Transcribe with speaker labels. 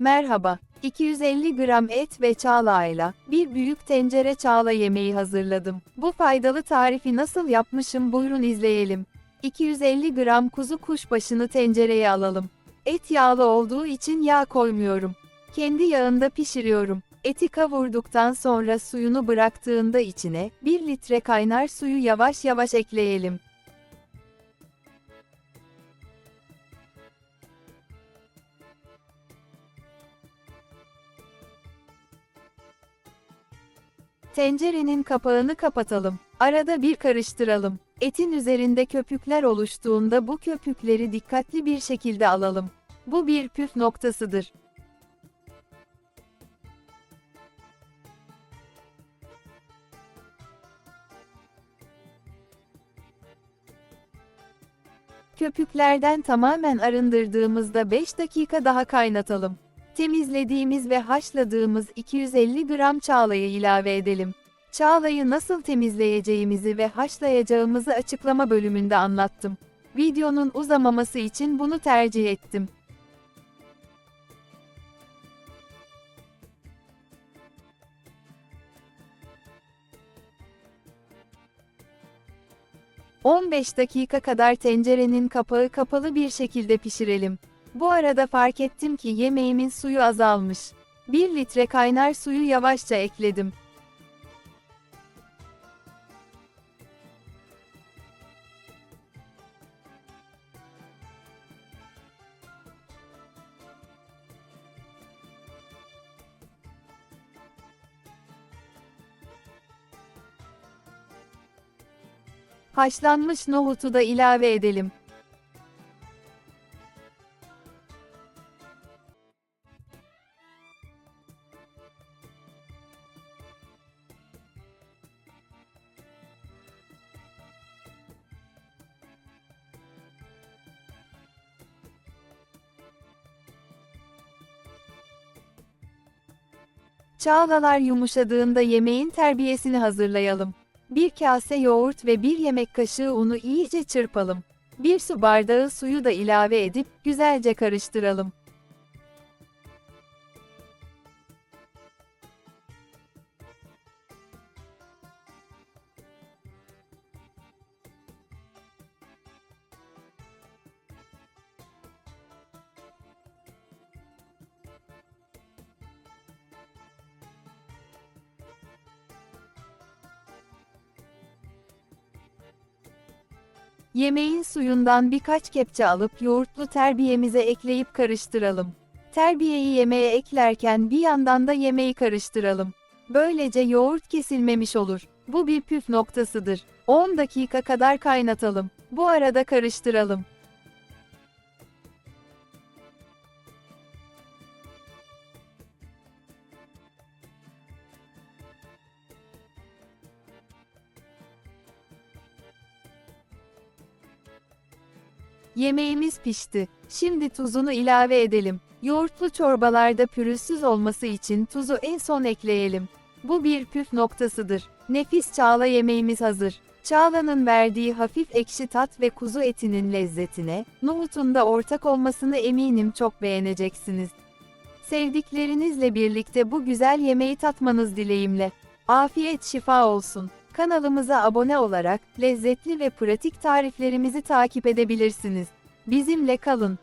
Speaker 1: Merhaba, 250 gram et ve çağlayla bir büyük tencere çağla yemeği hazırladım. Bu faydalı tarifi nasıl yapmışım buyurun izleyelim. 250 gram kuzu kuşbaşını tencereye alalım. Et yağlı olduğu için yağ koymuyorum. Kendi yağında pişiriyorum. Eti kavurduktan sonra suyunu bıraktığında içine 1 litre kaynar suyu yavaş yavaş ekleyelim. Tencerenin kapağını kapatalım. Arada bir karıştıralım. Etin üzerinde köpükler oluştuğunda bu köpükleri dikkatli bir şekilde alalım. Bu bir püf noktasıdır. Köpüklerden tamamen arındırdığımızda 5 dakika daha kaynatalım. Temizlediğimiz ve haşladığımız 250 gram çağlayı ilave edelim. Çağlayı nasıl temizleyeceğimizi ve haşlayacağımızı açıklama bölümünde anlattım. Videonun uzamaması için bunu tercih ettim. ...15 dakika kadar tencerenin kapağı kapalı bir şekilde pişirelim. Bu arada fark ettim ki yemeğimin suyu azalmış. 1 litre kaynar suyu yavaşça ekledim. Haşlanmış nohutu da ilave edelim. Çağlalar yumuşadığında yemeğin terbiyesini hazırlayalım. Bir kase yoğurt ve bir yemek kaşığı unu iyice çırpalım. Bir su bardağı suyu da ilave edip güzelce karıştıralım. Yemeğin suyundan birkaç kepçe alıp yoğurtlu terbiyemize ekleyip karıştıralım. Terbiyeyi yemeğe eklerken bir yandan da yemeği karıştıralım. Böylece yoğurt kesilmemiş olur. Bu bir püf noktasıdır. 10 dakika kadar kaynatalım. Bu arada karıştıralım. Yemeğimiz pişti. Şimdi tuzunu ilave edelim. Yoğurtlu çorbalarda pürüzsüz olması için tuzu en son ekleyelim. Bu bir püf noktasıdır. Nefis çağla yemeğimiz hazır. Çağlanın verdiği hafif ekşi tat ve kuzu etinin lezzetine, nohutun da ortak olmasını eminim çok beğeneceksiniz. Sevdiklerinizle birlikte bu güzel yemeği tatmanız dileğimle. Afiyet şifa olsun. Kanalımıza abone olarak lezzetli ve pratik tariflerimizi takip edebilirsiniz. Bizimle kalın.